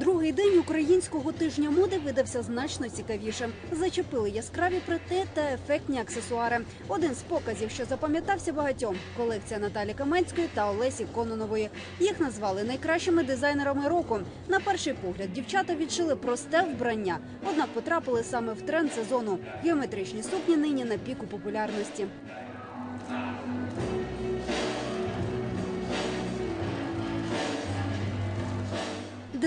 Другий день українського тижня моди видався значно цікавішим. Зачепили яскраві прити та ефектні аксесуари. Один з показів, що запам'ятався багатьом колекція Наталі Каменської та Олесі Кононової. Їх назвали найкращими дизайнерами року. На перший погляд дівчата відшили просте вбрання, однак потрапили саме в тренд сезону. Геометричні сукні нині на піку популярності.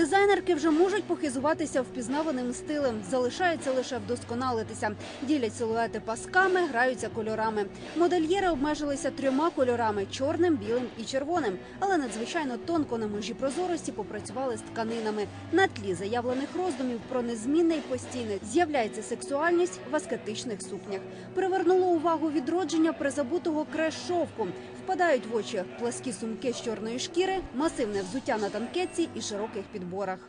Дизайнерки вже можуть похизуватися впізнаваним стилем. Залишається лише вдосконалитися. Ділять силуети пасками, граються кольорами. Модельєри обмежилися трьома кольорами: чорним, білим і червоним. Але надзвичайно тонко на межі прозорості попрацювали з тканинами. На тлі заявлених роздумів про незмінне і постійне з'являється сексуальність в аскетичних сукнях. Привернуло увагу відродження призабутого креш-шовку. Впадають в очі пласкі сумки з чорної шкіри, масивне взуття на танкетці і широких підборах.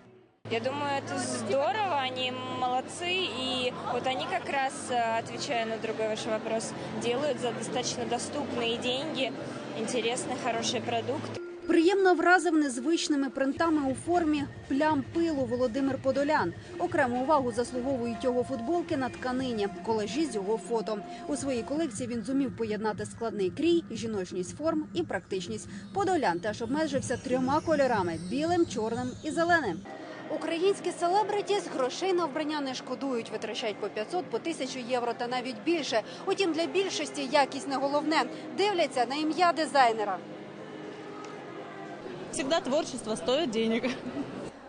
Я думаю, это здорово, они молодцы, и вот они как раз, э, отвечая на другой ваш вопрос, делают за достаточно доступные деньги интересный, хороший продукт. Приємно вразив незвичними принтами у формі плям пилу Володимир Подолян. Окрему увагу заслуговують його футболки на тканині, колажі з його фото. У своїй колекції він зумів поєднати складний крій, жіночність форм і практичність. Подолян теж обмежився трьома кольорами: білим, чорним і зеленим. Українські селебриті з грошей на вбрання не шкодують, витрачають по 500, по 1000 євро та навіть більше. Утім, для більшості якість не головне. Дивляться на ім'я дизайнера. Всегда творчество стоит денег.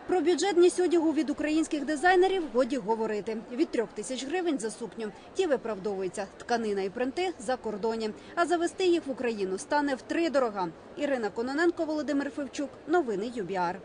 Про бюджетність одягу від українських дизайнерів годі говорити. Від трьох тисяч гривень за сукню. Ті виправдовуються тканина і принти за кордоні. А завести їх в Україну стане втридорога. Ірина Кононенко, Володимир Февчук. Новини ЮБІАР.